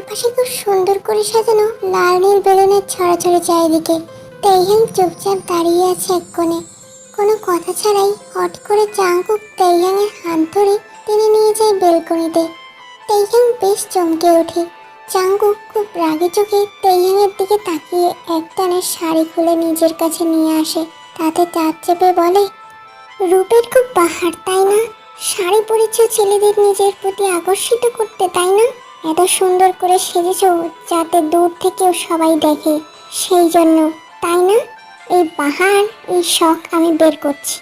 চারপাশে খুব সুন্দর করে সাজানো লাল নীল বেলুনের ছড়াছড়ি চারিদিকে। তেইহাং চুপচাপ দাঁড়িয়ে আছে এক কোণে। কোনো কথা ছাড়াই হট করে চাঙ্কুক তেইহাংয়ের হাত ধরে টেনে নিয়ে যায় বেলকনিতে। তেইহাং বেশ চমকে ওঠে। চাঙ্কুক খুব রাগে চোখে তেইহাংয়ের দিকে তাকিয়ে একটানে শাড়ি খুলে নিজের কাছে নিয়ে আসে। তাতে চাপ চেপে বলে, রূপের খুব বাহার, তাই না? শাড়ি পরেছ ছেলেদের নিজের প্রতি আকর্ষিত করতে, তাই না? এত সুন্দর করে সেজেছ যাতে দূর থেকেও সবাই দেখে। সেই জন্য, তাই না? এই বাহার এই শখ আমি বের করছি।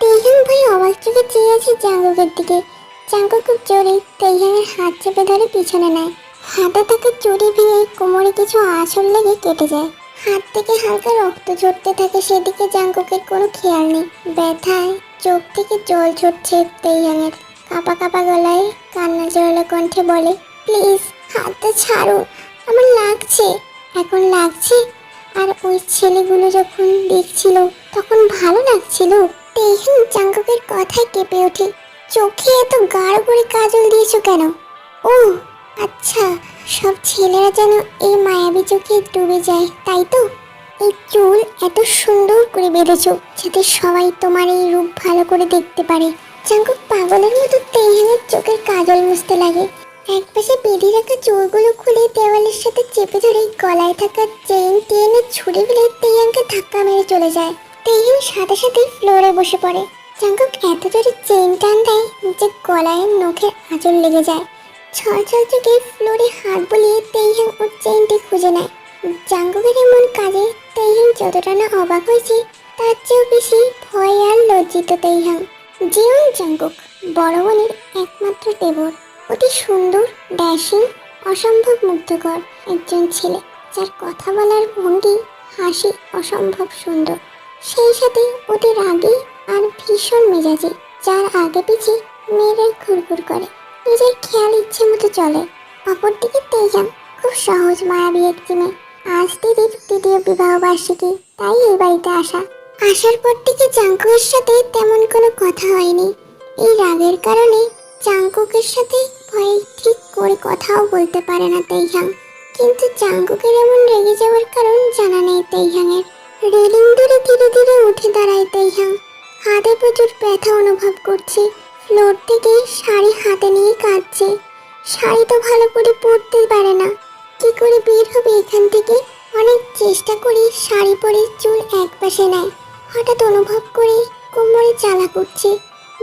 তেইহাং ভাই অবাক চোখে চেয়ে আছে জাঙ্গুকের দিকে। জাঙ্গু খুব জোরে তেইহাংয়ের হাত চেপে ধরে পিছনে নেয়। হাতে থাকা চুরি ভেঙে কোমরে কিছু আঁচড় লেগে কেটে যায়। হাত থেকে হালকা রক্ত ঝরতে থাকে সেদিকে জাঙ্কুকের কোনো খেয়াল নেই। ব্যথায় চোখ থেকে জল ঝরছে তেইয়াংয়ের কাপা কাপা গলায় কান্না জড়ালো কণ্ঠে বলে প্লিজ, হাতটা ছাড়ুন। আমার লাগছে, এখন লাগছে। আর ওই ছেলেগুলো যখন দেখছিল, তখন ভালো লাগছিল। তেইহাং জাঙ্কুকের কথায় কেঁপে ওঠে। চোখে এত গাঢ় করে কাজল দিয়েছ কেন? ও আচ্ছা সব ছেলেরা যেন এই মায়াবী চোখে ডুবে যায়, তাই তো? এই চুল এত সুন্দর করে বেঁধেছো, যাতে সবাই তোমার এই রূপ ভালো করে দেখতে পারে। চাঙ্কুক পাগলের মতো তেইহানের চোখের কাজল মুছতে চেপে গলায় থাকা চেইন টেনে ছুড়ে ফেলে তেইহানকে ধাক্কা মেরে চলে যায়। তেইহান সাথে সাথে ফ্লোরে বসে পড়ে। চাঙ্কুক এত জোরে চেইন টান দেয় যে গলায় নখের আঁচল লেগে যায়। ছল ছল চোখে ফ্লোরে হাত বুলিয়ে তেইহাং ওর চেইনটি খুঁজে নেয়। জাঙ্গুকের এমন কাজে তেইহাং যতটা না অবাক হয়েছে, তার চেয়েও বেশি ভয় আর লজ্জিত তেইহাং জীবন জাঙ্গুক বড় বোনের একমাত্র দেবর। অতি সুন্দর, ড্যাশিং অসম্ভব মুগ্ধকর একজন ছেলে, যার কথা বলার ভঙ্গি হাসি অসম্ভব সুন্দর। সেই সাথে অতি রাগে আর ভীষণ মেজাজে, যার আগে পিছে মেয়েরা ঘুরঘুর করে। নিজের খেয়াল ইচ্ছে মতো চলে। অপরদিকে তেজাম খুব সহজ মায়াবী একটি মেয়ে। আজ দিদির দ্বিতীয় বিবাহ বার্ষিকী, তাই এই বাড়িতে আসা। আসার পর থেকে জাঙ্কুকের সাথে তেমন কোনো কথা হয়নি। এই রাগের কারণে চাঙ্কুকের সাথে ভয়ে ঠিক করে কথাও বলতে পারে না তেইহাং। কিন্তু জাঙ্কুকের এমন রেগে যাওয়ার কারণ জানা নেই তেইহাংয়ের। রেলিং ধরে ধীরে ধীরে উঠে দাঁড়ায় তেইহাং। হাতে প্রচুর ব্যথা অনুভব করছে। ফ্লোর থেকে শাড়ি হাতে নিয়ে কাঁদছে। শাড়ি তো ভালো করে পরতে পারে না। কি করে বের হবে এখান থেকে? অনেক চেষ্টা করে শাড়ি পরে চুল এক পাশে নেয়। হঠাৎ অনুভব করে কোমরে জ্বালা করছে।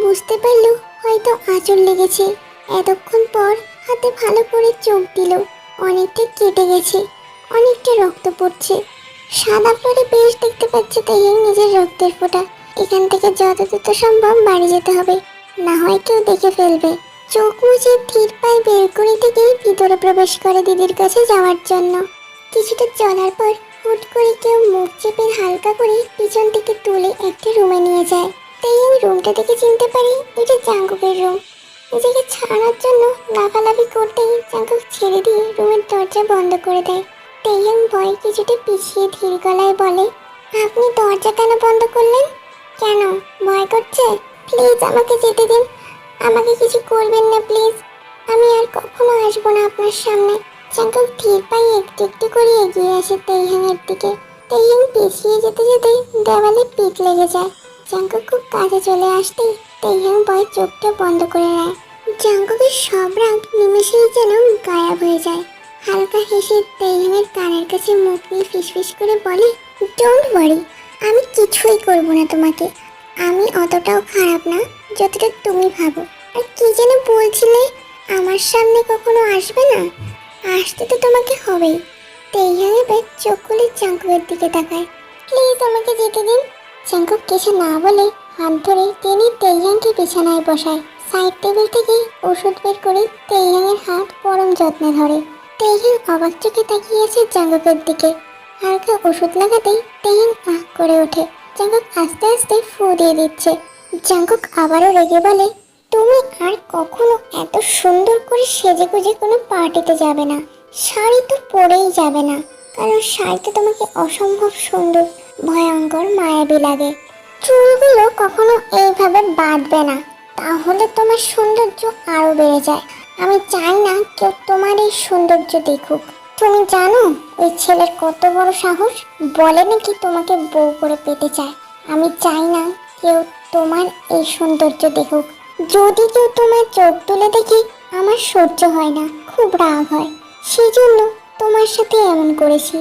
বুঝতে পারল হয়তো আঁচল লেগেছে। এতক্ষণ পর হাতে ভালো করে চোখ দিল। অনেকটা কেটে গেছে, অনেকটা রক্ত পড়ছে। সাদা ফ্লোরে বেশ দেখতে পাচ্ছে তাই নিজের রক্তের ফোঁটা। এখান থেকে যত দ্রুত সম্ভব বাড়ি যেতে হবে, না হয় কেউ দেখে ফেলবে। চোখ মুছে ধীর পায়ে বের করে থেকেই ভিতরে প্রবেশ করে দিদির কাছে যাওয়ার জন্য। কিছুটা চলার পর হুট করে কেউ মুখ চেপে হালকা করে পিছন থেকে তুলে একটা রুমে নিয়ে যায়। তাই আমি রুমটা দেখে চিনতে পারি এটা জাঙ্কুকের রুম। নিজেকে ছাড়ানোর জন্য লাফালাফি করতেই জাঙ্কুক ছেড়ে দিয়ে রুমের দরজা বন্ধ করে দেয়। তেইয়াং ভয় কিছুটা পিছিয়ে ধীর গলায় বলে, আপনি দরজা কেন বন্ধ করলেন? কেন? ভয় করছে? প্লিজ আমাকে যেতে দিন। আমাকে কিছু করবেন না, প্লিজ। আমি আর কখনো আসব না আপনার সামনে। চাঙ্কুক ধীর পায়ে একটু একটু করে এগিয়ে আসে তেইহাংয়ের দিকে। তেইহাং পিছিয়ে যেতে যেতে দেওয়ালে পিঠ লেগে যায়। চাঙ্কুক খুব কাছে চলে আসতেই তেইহাং ভয় চোখটা বন্ধ করে নেয়। জাঙ্কুকের সব রাগ নিমেষেই যেন গায়েব হয়ে যায়। হালকা হেসে তেইহাংয়ের কানের কাছে মুখ নিয়ে ফিসফিস করে বলে ডোন্ট ওয়ারি আমি কিছুই করব না তোমাকে। আমি অতটাও খারাপ না, যতটা তুমি ভাবো। আর কি যেন বলছিলে, আমার সামনে কখনো আসবে না? আসতে তো তোমাকে হবেই। তেইহাং এবার চোখ খুলে চাঙ্কুকের দিকে তাকায়। প্লিজ আমাকে যেতে দিন। চাঙ্কুক কিছু না বলে হাত ধরে তিনি তেইহাংকে বিছানায় বসায়। সাইড টেবিল থেকে ওষুধ বের করে তেইহাংয়ের হাত পরম যত্নে ধরে। তেইহাং অবাক চোখে তাকিয়েছে চাঙ্কুকের দিকে। হালকা ওষুধ লাগাতেই তেইহাং আহ করে ওঠে। জাঙ্কুক আস্তে আস্তে ফু দিয়ে দিচ্ছে। জাঙ্কুক আবারও রেগে বলে, তুমি আর কখনো এত সুন্দর করে সেজে গুজে কোনো পার্টিতে যাবে না। শাড়ি তো পরেই যাবে না। কারণ শাড়িতে তোমাকে অসম্ভব সুন্দর, ভয়ঙ্কর, মায়াবী লাগে। চুলগুলো কখনো এইভাবে বাঁধবে না, তাহলে তোমার সৌন্দর্য আরও বেড়ে যায়। আমি চাই না কেউ তোমার এই সৌন্দর্য দেখুক। তুমি জানো, ওই ছেলের কত বড় সাহস? বলে নাকি তোমাকে বউ করে পেতে চায়। আমি চাই না কেউ তোমার এই সৌন্দর্য দেখুক। যদি কেউ তোমার চোখ তুলে দেখে আমার সহ্য হয় না, খুব রাগ হয়। সেই জন্য তোমার সাথে এমন করেছি।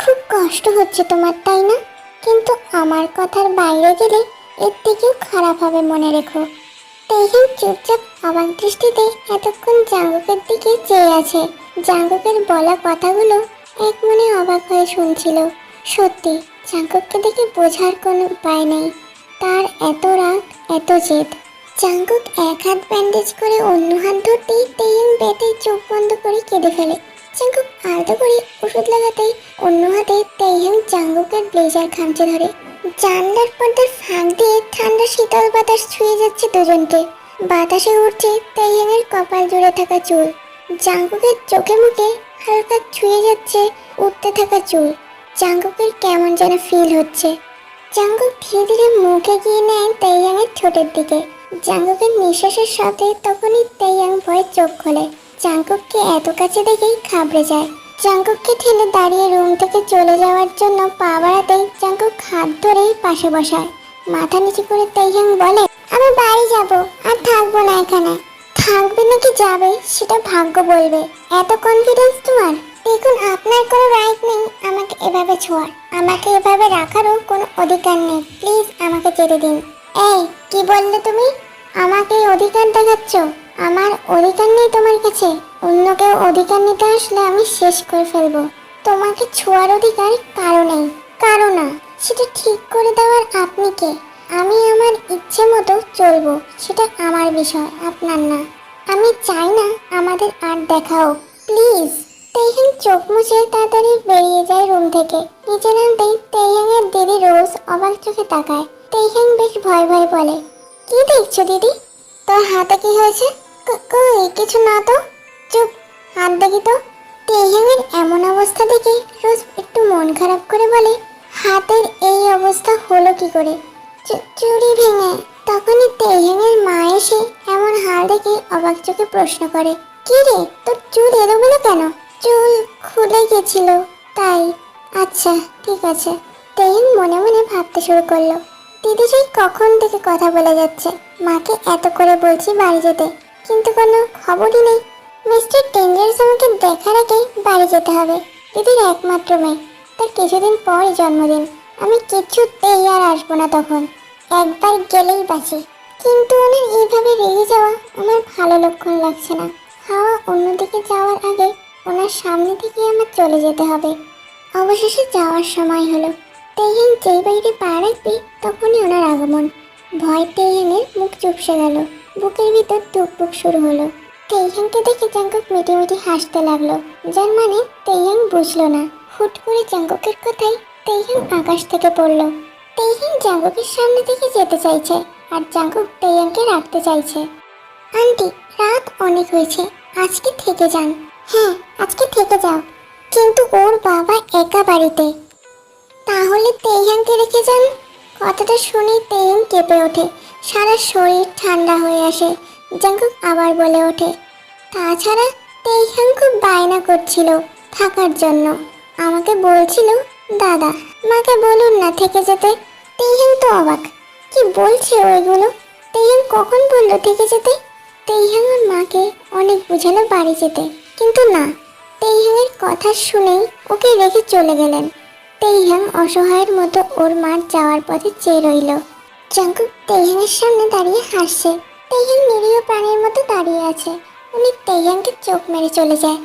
খুব কষ্ট হচ্ছে তোমার, তাই না? কিন্তু আমার কথার বাইরে গেলে এর থেকেও খারাপ হবে মনে রেখো। তেইহান চুপচাপ অবাক দৃষ্টিতে এতক্ষণ জাঙ্গুকের দিকে চেয়ে আছে। জাঙ্গুকের বলা কথাগুলো এক মনে অবাক হয়ে শুনছিল। সত্যি, জাঙ্গুককে দেখে বোঝার কোনো উপায় নেই। তার এত রাগ, এত জেদ। জাঙ্গুক এক হাত ব্যান্ডেজ করে অন্য হাত ধরতেই তেইহান বেতেই চোখ বন্ধ করে কেঁদে ফেলে। জাঙ্গুক আলতো করে ওষুধ লাগাতেই অন্য হাতে তেইহান জাঙ্গুকের ব্লেজার খামচে ধরে। জানলার পর্দার ফাঁক দিয়ে ঠান্ডা শীতল বাতাস ছুঁয়ে যাচ্ছে দুজনকে। বাতাসে উঠছে তেইহানের কপাল জুড়ে থাকা চুল। জাঙ্গুকের চোখে মুখে হালকা ছুঁয়ে যাচ্ছে উঠতে থাকা চুল। জাঙ্গুকের কেমন যেন ফিল হচ্ছে। জাঙ্গুক ধীরে ধীরে মুখে গিয়ে নেয় তেইয়াংয়ের ঠোঁটের দিকে। জাঙ্গুকের নিঃশ্বাসের সাথে তখনই তেইয়াং ভয়ে চোখ খোলে। জাঙ্গুককে এত কাছে দেখেই খাবড়ে যায়। জাঙ্গুককে ঠেলে দাঁড়িয়ে রুম থেকে চলে যাওয়ার জন্য পা বাড়াতেই জাঙ্গুক হাত ধরেই পাশে বসায়। মাথা নিচু করে তেইয়াং বলে, আমি বাড়ি যাব, আর থাকব না এখানে। থাকবে নাকি যাবে, সেটা ভাগ্য বলবে। এত কনফিডেন্স তোমার? দেখুন, আপনার কোনো রাইট নেই আমাকে এভাবে ছোঁয়ার। আমাকে এভাবে রাখারও কোনো অধিকার নেই। প্লিজ আমাকে যেতে দিন। এই, কি বললে তুমি? আমাকে অধিকার দেখাচ্ছ? আমার অধিকার নেই তোমার কাছে। অন্য কেউ অধিকার নিতে আসলে আমি শেষ করে ফেলব। তোমাকে ছোঁয়ার অধিকার কারও নেই। কারও না। সেটা ঠিক করে দেওয়ার আপনি কে? আমি আমার ইচ্ছে মতো চলবো। সেটা আমার বিষয়, আপনার না। আমি চাই না আমাদের আর দেখাও প্লিজ তেইহান চোখ মুছে তাড়াতাড়ি বেরিয়ে যায় রুম থেকে। নিচে নামতেই তেইহানের দিদি রোজ অবাক চোখে তাকায়। তেইহান বেশ ভয় ভয় বলে, কি দেখছ দিদি? তোর হাতে কি হয়েছে? কই, কিছু না তো। চুপ, হাত দেখি তো। তেইহানের এমন অবস্থা দেখে রোজ একটু মন খারাপ করে বলে, হাতের এই অবস্থা হলো কি করে? চু- চুড়ি ভেঙে। তখনই তেইহানের মা এসে এমন হাল দেখে অবাক চোখে প্রশ্ন করে, কি রে, তোর চুল এলোমেলো কেন? চুল খুলে গেছিল। তাই আচ্ছা ঠিক আছে। তেইন মনে মনে ভাবতে শুরু করল, দিদি সেই কখন থেকে কথা বলে যাচ্ছে? মাকে এত করে বলছি বাড়ি যেতে। কিন্তু কোনো খবরই নেই। মিস্টার ডেঞ্জারাস আমাকে দেখার আগে বাড়ি যেতে হবে। দিদির একমাত্র মেয়ে। তার কিছুদিন পরই জন্মদিন। আমি কিছুতেই আর আসব না তখন। একবার গেলেই বাঁচি। কিন্তু ওনার এইভাবে রেগে যাওয়া আমার ভালো লক্ষণ লাগছে না। হাওয়া অন্যদিকে যাওয়ার আগে ওনার সামনে থেকে আমার চলে যেতে হবে। অবশেষে যাওয়ার সময় হলো। তেইহান যেই বাইরে পা রাখবে তখনই ওনার আগমন। ভয় তেইহানের মুখ চুপসে গেল। বুকের ভিতর টুকটুক শুরু হলো। তেইহানকে দেখে জাঙ্কুক মিটিমিটি হাসতে লাগল, যার মানে তেইহান বুঝলো না। হুট করে জাঙ্কুকের কথাই তেইহান আকাশ থেকে পড়ল। তেইহান জাঙ্কুকের সামনে থেকে যেতে চাইছে আর জাঙ্কুক তেইহানকে রাখতে চাইছে। আন্টি, রাত অনেক হয়েছে, আজকে থেকে যান। হ্যাঁ আজকে থেকে যাও, কিন্তু ওর বাবা একা বাড়িতে। তাহলে তেইহানকে রেখে যান? কথাটা শুনে তেইহান কেঁপে ওঠে। সারা শরীর ঠান্ডা হয়ে আসে। জাঙ্কুক আবার বলে ওঠে, তাছাড়া তেইহান খুব বায়না করছিল থাকার জন্য। আমাকে বলছিল, দাদা, মাকে বলুন না থেকে যেতে। তেইহান তো অবাক। কি বলছে ওইগুলো তেইহান কখন বলল থেকে যেতে? তেইহান ওর মাকে অনেক বুঝালো বাড়ি যেতে। কিন্তু না তেইহানের কথা শুনেই ওকে রেখে চলে গেলেন। তেইহাং অসহায়ের মতো ওর মার যাওয়ার পথে চেয়ে রইল। জাঙ্কুক তেহানের সামনে দাঁড়িয়ে হাসছে। তেহান নিরীহ প্রাণীর মতো দাঁড়িয়ে আছে। উনি তেহানকে চোখ মেরে চলে যায়।